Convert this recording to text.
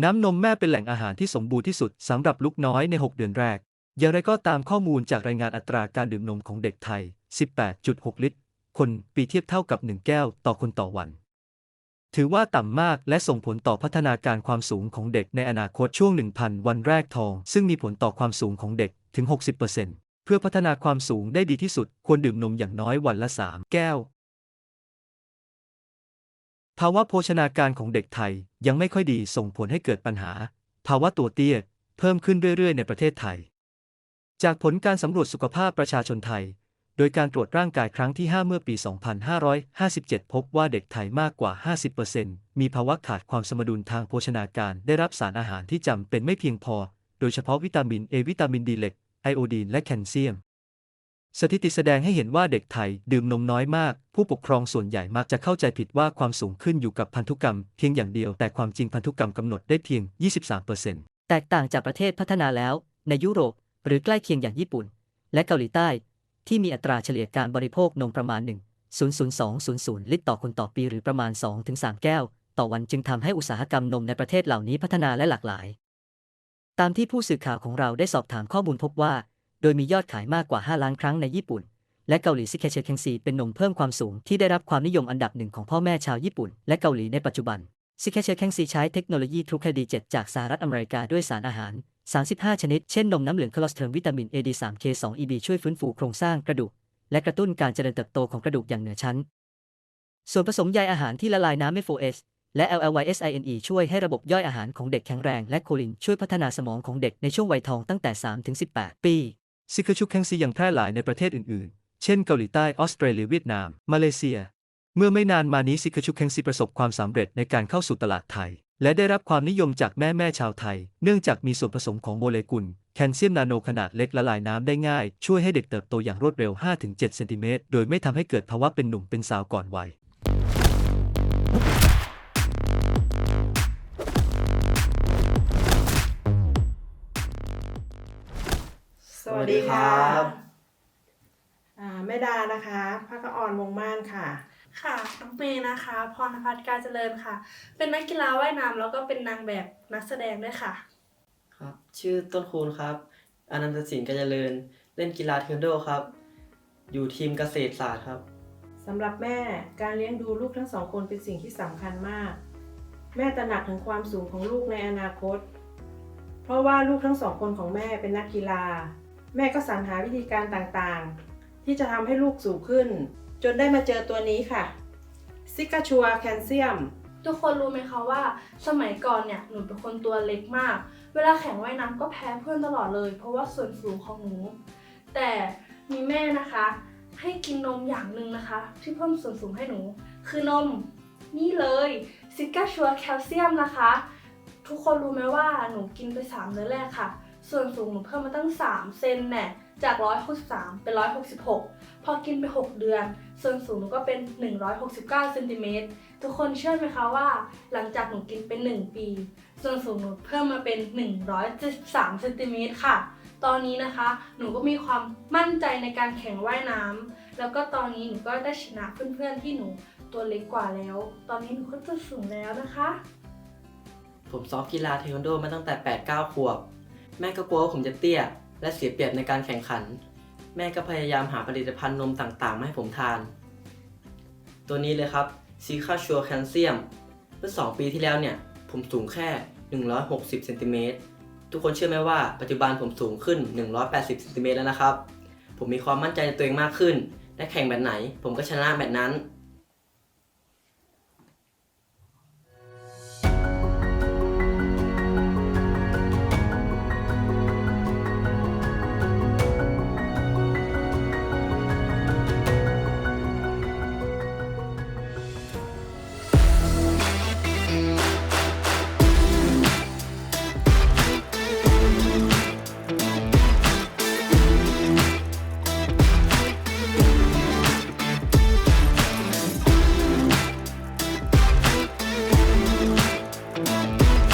น้ำนมแม่เป็นแหล่งอาหารที่สมบูรณ์ที่สุดสำหรับลูกน้อยใน 6 เดือนแรก อย่างไรก็ตามข้อมูลจากรายงานอัตราการดื่มนมของเด็กไทย 18.6 ลิตร คนปีเทียบเท่ากับ 1 แก้วต่อคนต่อวัน ถือว่าต่ำมากและส่งผลต่อพัฒนาการความสูงของเด็กในอนาคตช่วง 1,000 วันแรกทอง ซึ่งมีผลต่อความสูงของเด็กถึง 60%เพื่อพัฒนาความสูงได้ดีที่สุด ควรดื่มนมอย่างน้อยวันละ 3 แก้ว ภาวะโภชนาการของเด็กไทยยังไม่ค่อยดีส่งผลให้เกิดปัญหา ภาวะตัวเตี้ย เพิ่มขึ้นเรื่อยๆ ในประเทศไทย จากผลการสำรวจสุขภาพประชาชนไทย โดยการตรวจร่างกายครั้งที่ 5 เมื่อปี 2557 พบว่าเด็กไทยมากกว่า 50%มีภาวะขาดความสมดุลทางโภชนาการได้รับสารอาหารที่จำเป็นไม่เพียงพอ โดยเฉพาะวิตามินเอวิตามินดีเหล็กไอโอดีนและแคลเซียม สถิติแสดงให้เห็นว่าเด็กไทยดื่มนมน้อยมาก ผู้ปกครองส่วนใหญ่มักจะเข้าใจผิดว่าความสูงขึ้นอยู่กับพันธุกรรมเพียงอย่างเดียว แต่ความจริงพันธุกรรมกำหนดได้เพียง 23%แตกต่างจากประเทศพัฒนาแล้ว ในยุโรป หรือใกล้เคียงอย่างญี่ปุ่น และเกาหลีใต้ ที่มีอัตราเฉลี่ยการบริโภคนมประมาณ 1 00200 ลิตรต่อคนต่อปีหรือประมาณ 2-3 แก้ว ต่อวันจึงทำให้อุตสาหกรรมนมในประเทศเหล่านี้พัฒนาและหลากหลาย ตามที่ผู้สื่อข่าวของเราได้สอบถามข้อมูลพบว่า โดยมียอดขายมากกว่า 5 ล้านครั้งในญี่ปุ่น และเกาหลีซิเคเชเคงซีเป็นนมเพิ่มความสูงที่ได้รับความนิยมอันดับหนึ่งของพ่อแม่ชาวญี่ปุ่น และเกาหลีในปัจจุบันซิเคเชเคงซีใช้เทคโนโลยีทรูคดี7จากสหรัฐอเมริกาด้วยสารอาหาร 35 ชนิด เช่นนมน้ำเหลืองคลอสเตอรอลวิตามิน AD3K2EB ช่วยฟื้นฟูโครงสร้างกระดูก และกระตุ้นการเจริญเติบโตของกระดูกอย่างเหนือชั้น ส่วนผสมใยอาหารที่ละลายน้ำเมโฟอสและ LLYSINE ช่วยให้ระบบย่อยอาหารของเด็กแข็งแรง และโคลินช่วยพัฒนาสมองของเด็กในช่วงวัยทองตั้งแต่3-18 ปี ซิกาชุกแคงซียังแพร่หลายในประเทศอื่นๆ เช่นเกาหลีใต้ออสเตรเลียเวียดนาม มาเลเซีย เมื่อไม่นานมานี้ซิกาชุกแคงซีประสบความสำเร็จในการเข้าสู่ตลาดไทย และได้รับความนิยมจากแม่แม่ชาวไทย เนื่องจากมีส่วนผสมของโมเลกุลแคลเซียมนาโนขนาดเล็กละลายน้ำได้ง่าย ช่วยให้เด็กเติบโตอย่างรวดเร็ว 5-7 เซนติเมตร โดยไม่ทำให้เกิดภาวะเป็นหนุ่มเป็นสาวก่อนวัย วัสดีค่ะสวัสดีครับอ่าแม่ดานะคะภาคออนวงม่านค่ะ ค่ะน้องเมย์นะคะ พรณพัฒน์การเจริญค่ะ เป็นนักกีฬาว่ายน้ำแล้วก็เป็นนางแบบนักแสดงด้วยค่ะ ครับ ชื่อต้นคูณครับอนันตศิลป์กาญจเจริญ เล่นกีฬาเทควันโดครับ อยู่ทีมเกษตรศาสตร์ครับสำหรับแม่การเลี้ยงดูลูกทั้งสองคนเป็นสิ่งที่สำคัญมาก แม่ตระหนักถึงความสูงของลูกในอนาคต เพราะว่าลูกทั้งสองคนของแม่เป็นนักกีฬา แม่ก็สรรหาวิธีการต่างๆ ที่จะทำให้ลูกสูงขึ้น จนได้มาเจอตัวนี้ค่ะซิกาชัวแคลเซียมทุกคนรู้ไหมคะว่า สมัยก่อนเนี่ยหนูเป็นคนตัวเล็กมาก เวลาแข่งว่ายน้ำก็แพ้เพื่อนตลอดเลย เพราะว่าส่วนสูงของหนู แต่มีแม่นะคะ ให้กินนมอย่างหนึ่งนะคะ ที่เพิ่มส่วนสูงให้หนู คือนมนี่เลยซิกาชัวแคลเซียมนะคะ ทุกคนรู้ไหมว่าหนูกินไป3เดือนแรกค่ะ ส่วนสูงหนูเพิ่มมาตั้ง 3 เซนแน่จาก 163 เป็น 166 พอกินไป 6 เดือน ส่วนสูงหนูก็เป็น 169เซนติเมตรทุกคนเชื่อไหมคะว่า หลังจากหนูกินเป็น 1 ปี ส่วนสูงหนูเพิ่มมาเป็น 173เซนติเมตรค่ะ ตอนนี้นะคะ หนูก็มีความมั่นใจในการแข่งว่ายน้ำแล้วก็ตอนนี้หนูก็ได้ชนะเพื่อนๆที่หนูตัวเล็กกว่าแล้ว ตอนนี้หนูก็จะสูงแล้วนะคะ ผมซ้อมกีฬาเทควันโดมาตั้งแต่8-9ขวบ แม่ก็กลัวว่าผมจะเตี้ย และเสียเปรียบในการแข่งขัน แม่ก็พยายามหาผลิตภัณฑ์นมต่างๆ มาให้ผมทาน ตัวนี้เลยครับซีคาชัวแคลเซียมเมื่อ 2 ปีที่แล้วเนี่ย ผมสูงแค่ 160เซนติเมตรทุกคนเชื่อไหมว่าปัจจุบันผมสูงขึ้น 180เซนติเมตรแล้วนะครับ ผมมีความมั่นใจในตัวเองมากขึ้น และแข่งแบบไหน ผมก็ชนะแบบนั้น